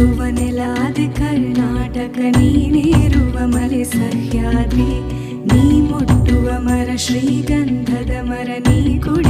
ಹುಟ್ಟುವ ನೆಲಾದೆ ಕರ್ನಾಟಕ ನೀನೇರುವ ಮಲೆ ಸಹ್ಯಾದ್ರಿ. ನೀ ಮುಟ್ಟುವ ಮರ ಶ್ರೀಗಂಧದ ಮರ ನೀ ಕುಡಿಯುವ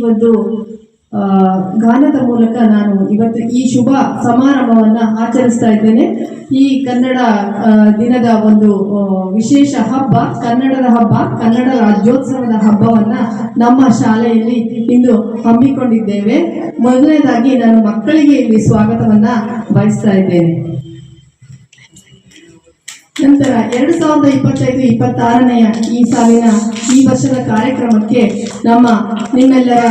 ಒಂದು ಗಾನದ ಮೂಲಕ ನಾನು ಇವತ್ತು ಈ ಶುಭ ಸಮಾರಂಭವನ್ನ ಆಚರಿಸ್ತಾ ಇದ್ದೇನೆ. ಈ ಕನ್ನಡ ದಿನದ ಒಂದು ವಿಶೇಷ ಹಬ್ಬ, ಕನ್ನಡದ ಹಬ್ಬ, ಕನ್ನಡ ರಾಜ್ಯೋತ್ಸವದ ಹಬ್ಬವನ್ನ ನಮ್ಮ ಶಾಲೆಯಲ್ಲಿ ಇಂದು ಹಮ್ಮಿಕೊಂಡಿದ್ದೇವೆ. ಮೊದಲನೇದಾಗಿ ನಾನು ಮಕ್ಕಳಿಗೆ ಇಲ್ಲಿ ಸ್ವಾಗತವನ್ನ ಬಯಸ್ತಾ ಇದ್ದೇನೆ. ನಂತರ ಎರಡು ಸಾವಿರದ ಇಪ್ಪತ್ತೈದು, ಇಪ್ಪತ್ತಾರನೆಯ ಈ ಸಾಲಿನ ಈ ವರ್ಷದ ಕಾರ್ಯಕ್ರಮಕ್ಕೆ ನಮ್ಮ ನಿಮ್ಮೆಲ್ಲರ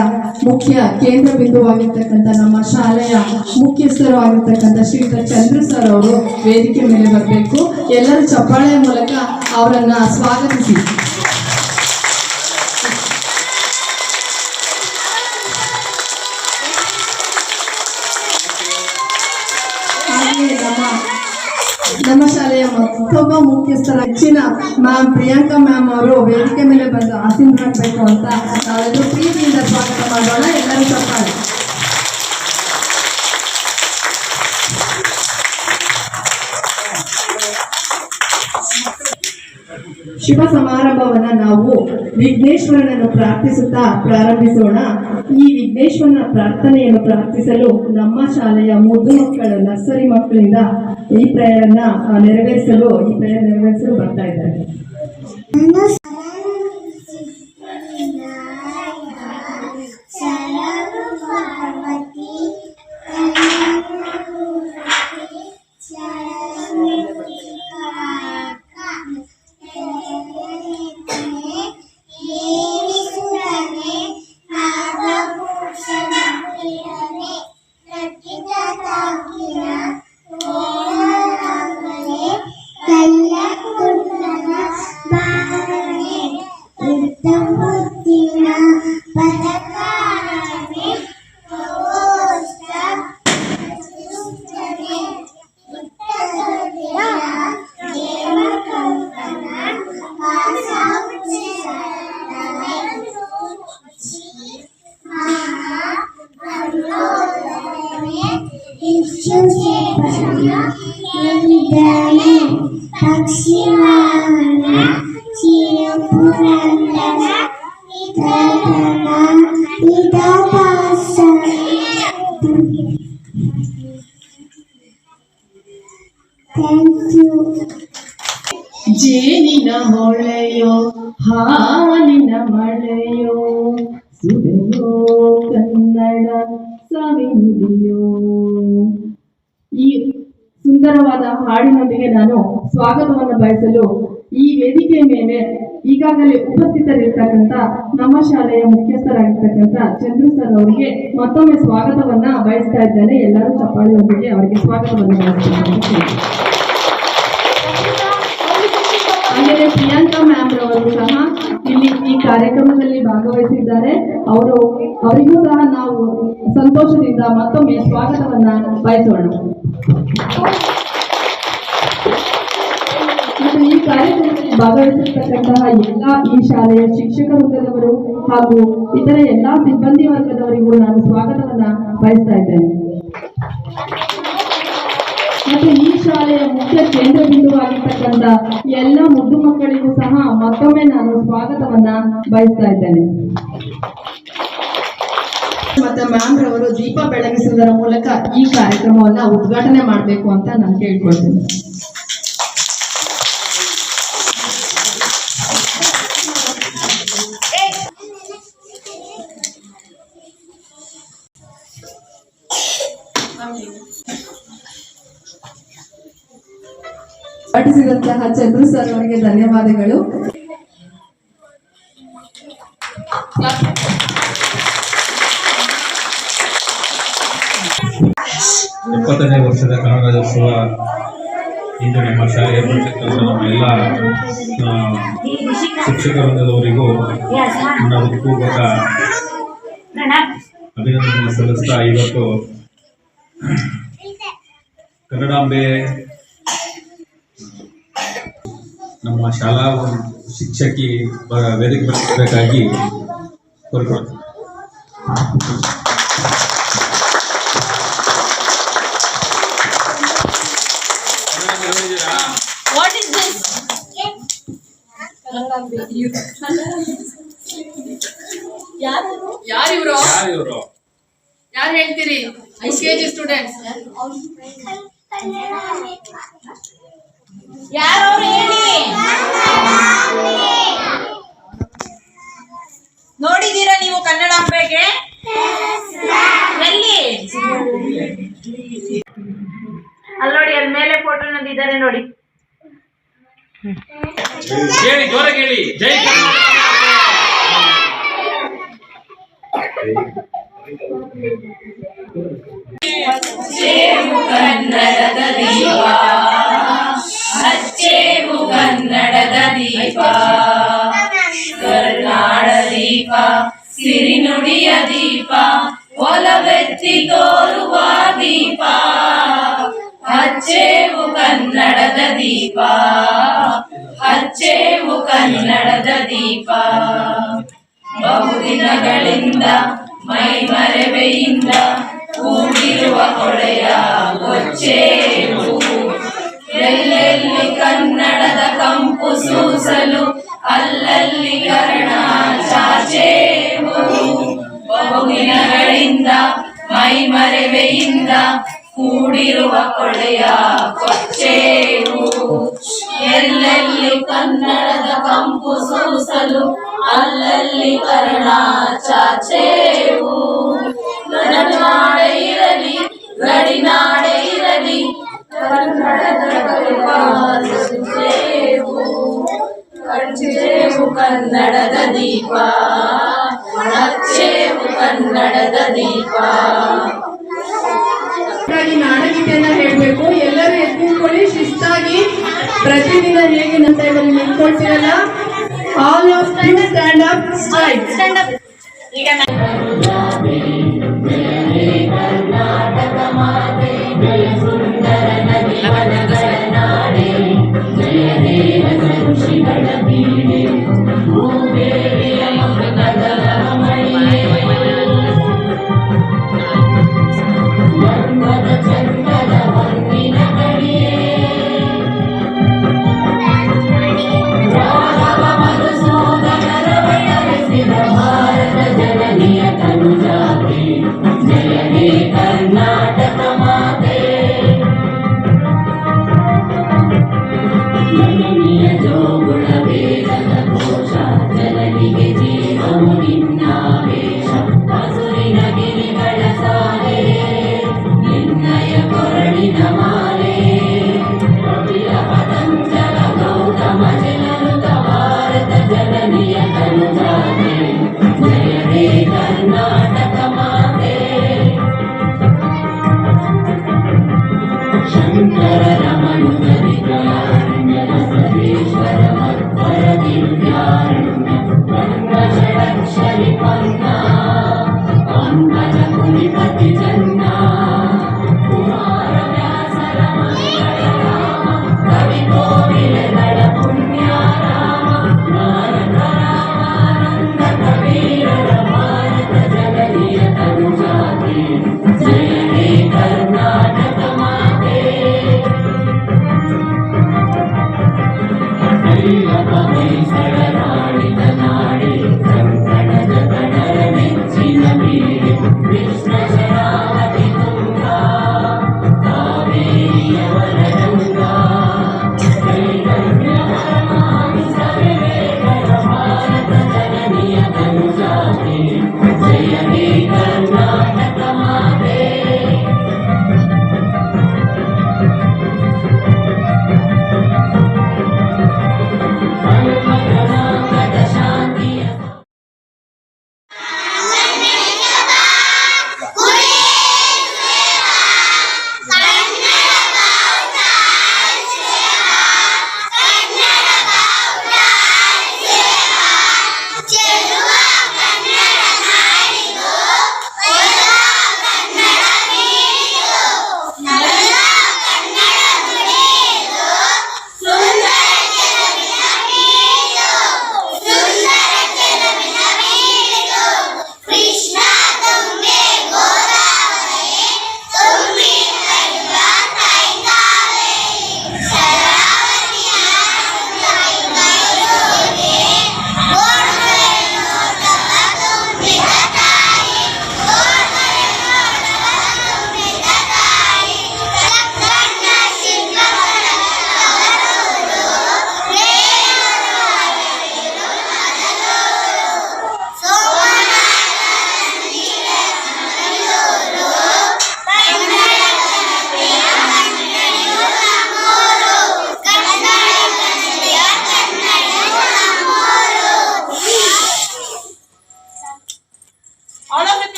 ಮುಖ್ಯ ಕೇಂದ್ರ ಬಿಂದುವಾಗಿರ್ತಕ್ಕಂಥ ನಮ್ಮ ಶಾಲೆಯ ಮುಖ್ಯಸ್ಥರು ಆಗಿರ್ತಕ್ಕಂಥ ಶ್ರೀಯುತ ಚಂದ್ರ ಸರ್ ಅವರು ವೇದಿಕೆ ಮೇಲೆ ಬರಬೇಕು. ಎಲ್ಲರೂ ಚಪ್ಪಾಳೆಯ ಮೂಲಕ ಅವರನ್ನು ಸ್ವಾಗತಿಸಿ. ನಮ್ಮ ಶಾಲೆಯ ಮತ್ತೊಬ್ಬ ಮುಖ್ಯಸ್ಥರ ಹೆಚ್ಚಿನ ಮ್ಯಾಮ್ ಪ್ರಿಯಾಂಕಾ ಮ್ಯಾಮ್ ಅವರು ವೇದಿಕೆ ಮೇಲೆ ಬಂದು ಆಸೀನರಾಗಬೇಕು ಅಂತ ನಾವೆಲ್ಲರೂ ಪ್ರೀತಿಯಿಂದ ಸ್ವಾಗತ ಮಾಡೋಣ ಎಲ್ಲರೂ ಚಪ್ಪಾಳೆ ಶುಭ ಸಮಾರಂಭವನ್ನ ನಾವು ವಿಘ್ನೇಶ್ವರನನ್ನು ಪ್ರಾರ್ಥಿಸುತ್ತಾ ಪ್ರಾರಂಭಿಸೋಣ. ಈ ವಿಘ್ನೇಶ್ವರನ ಪ್ರಾರ್ಥನೆಯನ್ನು ಪ್ರಾರ್ಥಿಸಲು ನಮ್ಮ ಶಾಲೆಯ ಮುದ್ದು ಮಕ್ಕಳ ನರ್ಸರಿ ಮಕ್ಕಳಿಂದ ಈ ಪ್ರೇಯರನ್ನ ನೆರವೇರಿಸಲು, ಈ ಪ್ರೇಯರ್ ನೆರವೇರಿಸಲು ಬರ್ತಾ ಇದ್ದಾರೆ. ಜೇನಿನ ಹೊಳೆಯೋ ಹಾಲಿನ ಮಳೆಯೋ ಸುದೆಯೋ ಕನ್ನಡ ಸವಿನುಡಿಯೋ. ಈ ಸುಂದರವಾದ ಹಾಡಿನೊಂದಿಗೆ ನಾನು ಸ್ವಾಗತವನ್ನು ಬಯಸಲು ಈ ವೇದಿಕೆ ಮೇಲೆ ಈಗಾಗಲೇ ಉಪಸ್ಥಿತರಿರ್ತಕ್ಕಂಥ ನಮ್ಮ ಶಾಲೆಯ ಮುಖ್ಯಸ್ಥರಾಗಿರ್ತಕ್ಕಂಥ ಚಂದ್ರು ಸರ್ ಅವರಿಗೆ ಮತ್ತೊಮ್ಮೆ ಸ್ವಾಗತವನ್ನ ಬಯಸ್ತಾ ಇದ್ದೇನೆ. ಎಲ್ಲರೂ ಚಪ್ಪಾಳಿಯೊಂದಿಗೆ ಅವರಿಗೆ ಸ್ವಾಗತವನ್ನು ಬಯಸ್ತಾರೆ ಕಾರ್ಯಕ್ರಮದಲ್ಲಿ ಭಾಗವಹಿಸಿದ್ದಾರೆ. ಅವರು, ಅವರಿಗೂ ಸಹ ನಾವು ಸಂತೋಷದಿಂದ ಮತ್ತೊಮ್ಮೆ ಸ್ವಾಗತವನ್ನ ಬಯಸೋಣ. ಈ ಕಾರ್ಯಕ್ರಮದಲ್ಲಿ ಭಾಗವಹಿಸಿರ್ತಕ್ಕಂತಹ ಎಲ್ಲ ಈ ಶಾಲೆಯ ಶಿಕ್ಷಕ ವರ್ಗದವರು ಹಾಗೂ ಇತರ ಎಲ್ಲಾ ಸಿಬ್ಬಂದಿ ವರ್ಗದವರಿಗೂ ನಾನು ಸ್ವಾಗತವನ್ನ ಬಯಸ್ತಾ ಇದ್ದೇನೆ. ಶಾಲೆಯ ಮುಖ್ಯ ಕೇಂದ್ರ ಬಿಂದುವಾಗಿರ್ತಕ್ಕಂಥ ಎಲ್ಲ ಮುದ್ದು ಮಕ್ಕಳಿಗೂ ಸಹ ಮತ್ತೊಮ್ಮೆ ನಾನು ಸ್ವಾಗತವನ್ನ ಬಯಸ್ತಾ ಇದ್ದೇನೆ. ಮತ್ತೆ ಮ್ಯಾಮ್ ರವರು ದೀಪ ಬೆಳಗಿಸುವುದರ ಮೂಲಕ ಈ ಕಾರ್ಯಕ್ರಮವನ್ನ ಉದ್ಘಾಟನೆ ಮಾಡಬೇಕು ಅಂತ ನಾನು ಕೇಳ್ಕೊಳ್ತೀನಿ. ಪಾಠಿಸಿದಂತಹ ಚಂದ್ರು ಸರ್ ಅವರಿಗೆ ಧನ್ಯವಾದಗಳು. ಇಪ್ಪತ್ತನೇ ವರ್ಷದ ಕನ್ನಡ ರಾಜ್ಯೋತ್ಸವ ಇಂದು ನಮ್ಮ ಶಾಲೆಯ ಬರ್ತಕ್ಕಂಥ ನಮ್ಮ ಎಲ್ಲ ಆ, ಶಿಕ್ಷಕ ವೃಂದದವರಿಗೂ ನನ್ನ ಹೃತ್ಪೂರ್ವಕ ಅಭಿನಂದನೆ ಸಲ್ಲಿಸ್ತಾ ಇವತ್ತು ಕನ್ನಡಾಂಬೆ ನಮ್ಮ ಶಾಲಾ ಶಿಕ್ಷಕಿ ಬ- ವೇದಿಕೆ ಬರಬೇಕಾಗಿ ಕೋರಿಕೊಳ್ತೀನಿ What is this? ಯಾರು ಯಾರು ಇವರು ಯಾರು ಇವರು ಯಾರು ಹೇಳ್ತೀರಿ ಐ ಕೆ ಜಿ ಸ್ಟೂಡೆಂಟ್ಸ್ ಯಾರವ್ರು ಹೇಳಿ? ನೋಡಿದೀರಾ ನೀವು ಕನ್ನಡಾಂಬೆಗೆ ಎಲ್ಲಿ? ಅಲ್ಲಿ ನೋಡಿ ಅಲ್ಲಿ ಮೇಲೆ ಫೋಟೋ ನಂದಿದ್ದಾರೆ ನೋಡಿ. ಹೇಳಿ ಜೋರ ಹೇಳಿ. ಜೈ ಕರ್ನಾಟಕ. ಮೈ ಮರೆವೆಯಿಂದ ಕೂಡಿರುವ ಕೊಳೆಯ ಕೊಚ್ಚೇವು ಎಲ್ಲೆಲ್ಲಿ ಕನ್ನಡದ ಕಂಪು ಸೂಸಲು ಅಲ್ಲಲ್ಲಿ ಕರ್ಣ ಚಾಚೇವು ನಡುನಾಡೆ ಇರಲಿ ಗಡಿನಾಡೆ ಇರಲಿ ಕನ್ನಡದ ಹಚ್ಚೇವು ಹಚ್ಚೇವು ಕನ್ನಡದ ದೀಪ. ಹಚ್ಚೇವು ಕನ್ನಡದ ದೀಪ. ಹಾಗಾಗಿ ನಾಡಗೀತೆಯನ್ನ ಹೇಳ್ಬೇಕು. ಎಲ್ಲರೂ ಎದ್ದು ನಿಂತ್ಕೊಳ್ಳಿ ಶಿಸ್ತಾಗಿ. ಪ್ರತಿದಿನ ಹೇಗೆ ನನ್ನ ಟೈಮಲ್ಲಿ ನಿಂತ್ಕೊಳ್ತೀರಲ್ಲ? All of stand up straight ಈಗ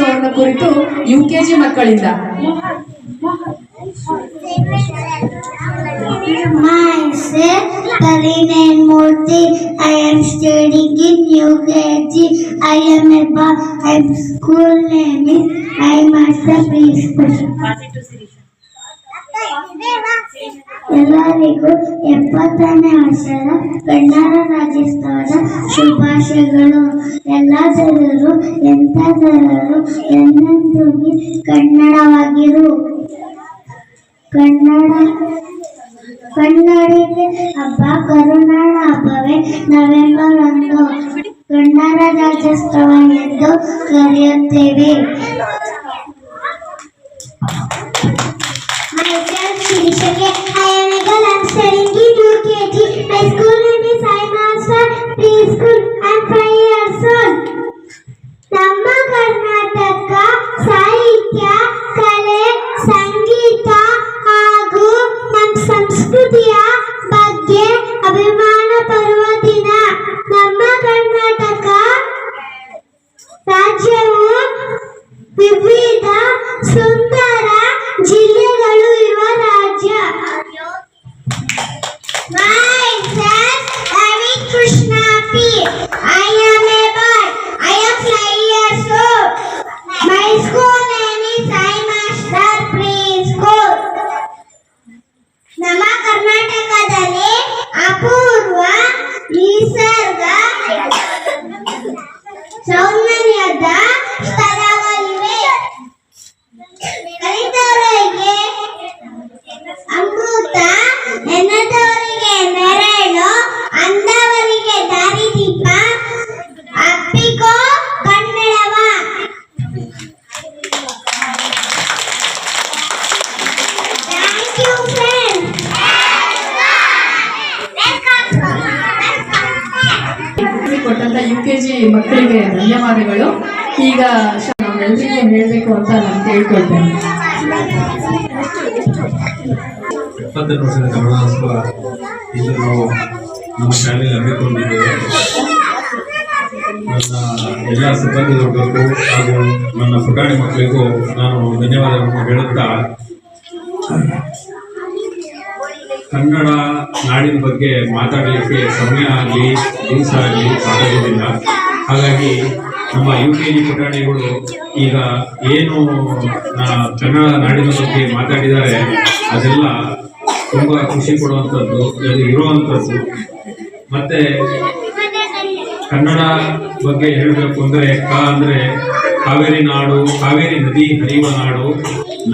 ಕನ್ನಡ ರಾಜ್ಯೋತ್ಸವವನ್ನು ಕುರಿತು ಯು ಮಕ್ಕಳಿಂದ My ಮಕ್ಕಳಿಂದ Myself, Karinel Murthy. I am studying in UKG. I am a boy. My school name is I Master Preschool. ಎಲ್ಲರಿಗೂ ಎಪ್ಪತ್ತನೇ ವರ್ಷದ ಕನ್ನಡ ರಾಜ್ಯೋತ್ಸವದ ಶುಭಾಶಯಗಳು. ಎಲ್ಲ ಜನರು ಎಂಥ ಜನರು ಎಂದೆಂದೂ ಕನ್ನಡವಾಗಿರು. ಕನ್ನಡ, ಕನ್ನಡಿಗೆ ಹಬ್ಬ ಕರುನಾಡ ಹಬ್ಬವೇ ನವೆಂಬರ್ ಒಂದು ಕನ್ನಡ ರಾಜ್ಯೋತ್ಸವ ಎಂದು ಕರೆಯುತ್ತೇವೆ. Master Preschool. I'm five years old. U K G ಮಕ್ಕಳಿಗೆ ಧನ್ಯವಾದಗಳು. ಈಗ ನಾವೆಲ್ಲರಿಗೂ ಹೇಳಬೇಕು ಅಂತ ನಾನು ಕೇಳ್ಕೊಳ್ತೇನೆ. ನಮ್ಮ ಶಾಲೆಯಲ್ಲಿ ಹಮ್ಮಿಕೊಂಡಿದ್ದೇವೆ. ನನ್ನ ಎಲ್ಲ ಸಿಬ್ಬಂದಿ ವರ್ಗಕ್ಕೂ ಹಾಗೂ ನನ್ನ ಪುಟಾಣಿ ಮಕ್ಕಳಿಗೂ ನಾನು ಧನ್ಯವಾದಗಳನ್ನು ಹೇಳುತ್ತಾ ಕನ್ನಡ ನಾಡಿನ ಬಗ್ಗೆ ಮಾತಾಡಲಿಕ್ಕೆ ಸಮಯ ಆಗಲಿ, ದಿವಸ ಆಗಲಿ ಸಾಕಾಗೋದಿಲ್ಲ ಹಾಗಾಗಿ ನಮ್ಮ ಯು ಕೆ ಜಿ ಪುಟಾಣಿಗಳು ಈಗ ಏನು ಕನ್ನಡ ನಾಡಿನ ಬಗ್ಗೆ ಮಾತಾಡಿದ್ದಾರೆ, ಅದೆಲ್ಲ ತುಂಬ ಖುಷಿ ಕೊಡುವಂಥದ್ದು ಅದು ಇರುವಂಥದ್ದು. ಮತ್ತು ಕನ್ನಡ ಬಗ್ಗೆ ಹೇಳಬೇಕು ಅಂದರೆ, ಕ ಅಂದರೆ ಕಾವೇರಿ ನಾಡು, ಕಾವೇರಿ ನದಿ ಹರಿಯುವ ನಾಡು,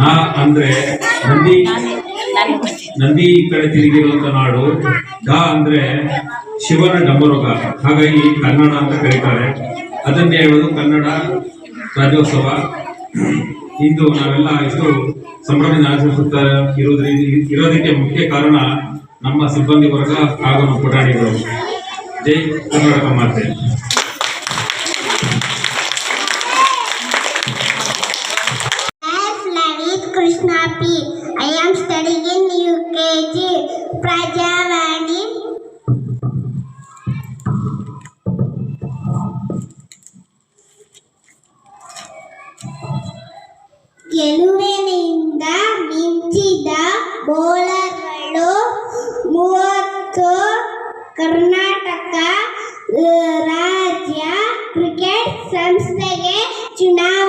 ನಾ ಅಂದರೆ ನಂದಿ. ನಂದಿ ಕಡೆ ತಿರುಗಿರುವಂತ ನಾಡು ಗ ಅಂದ್ರೆ ಶಿವನ ಡಮರುಗ ಹಾಗಾಗಿ ಕನ್ನಡ ಅಂತ ಕರೀತಾರೆ. ಅದನ್ನೇ ಹೇಳೋದು ಕನ್ನಡ ರಾಜ್ಯೋತ್ಸವ. ಇಂದು ನಾವೆಲ್ಲ ಇಷ್ಟು ಸಂಭ್ರಮದಿಂದ ಆಚರಿಸುತ್ತಾ ಇರೋದ್ರಿಂದ ಇರೋದಕ್ಕೆ ಮುಖ್ಯ ಕಾರಣ ನಮ್ಮ ಸಿಬ್ಬಂದಿ ವರ್ಗ ಹಾಗೂ ನಮ್ಮ ಪುಟಾಣಿಗಳು ಜೈ ಕರ್ನಾಟಕ ಮಾತೆ. ಕ್ರಿಕೆಟ್ ಸಂಸ್ಥೆಗೆ ಚುನಾವಣೆ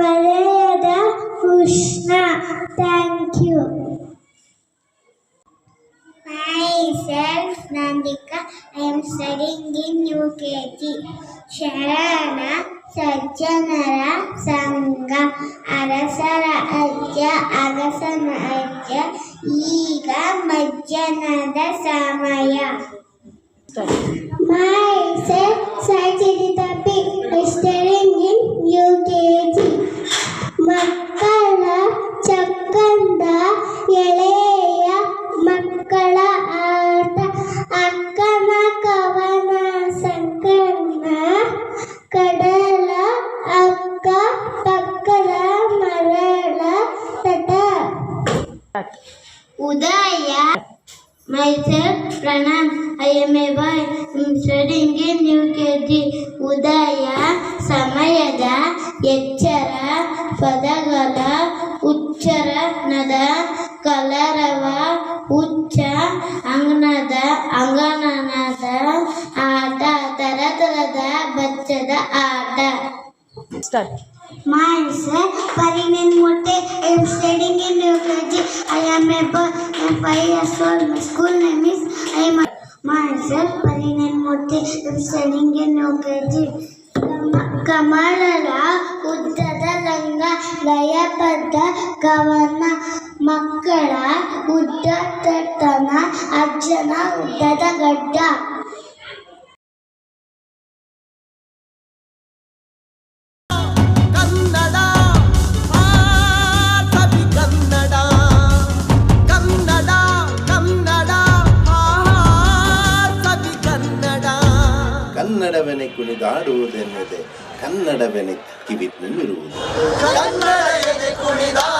ವಲಯದ ಉಷ್ಣ thank you Myself Nandika, I am studying in UKG. ಶರಣ ಸಜ್ಜನರ ತರತರದ ಬಚ್ಚದ ಆಟ start My sir, Parinan Mote. I am studying in neurology. I am a boy. I am five years old. My school name is I am. Myself, Parinan Mote. I am studying in neurology. ಕಮಲದ ಉದ್ದದ ಲಂಗ ಲಯಬದ್ಧ ಕವನ ಮಕ್ಕಳ ಉದ್ದ ತಟ್ಟನ ಅಜ್ಜನ ಉದ್ದದ ಗಡ್ಡ ಕನ್ನಡವೆನೆ ಕಿವಿ ನಿಲ್ಲಿರುವುದು ಕನ್ನಡ ಎದೆ ಕುಣಿದಾಡುವುದೆನ್ನ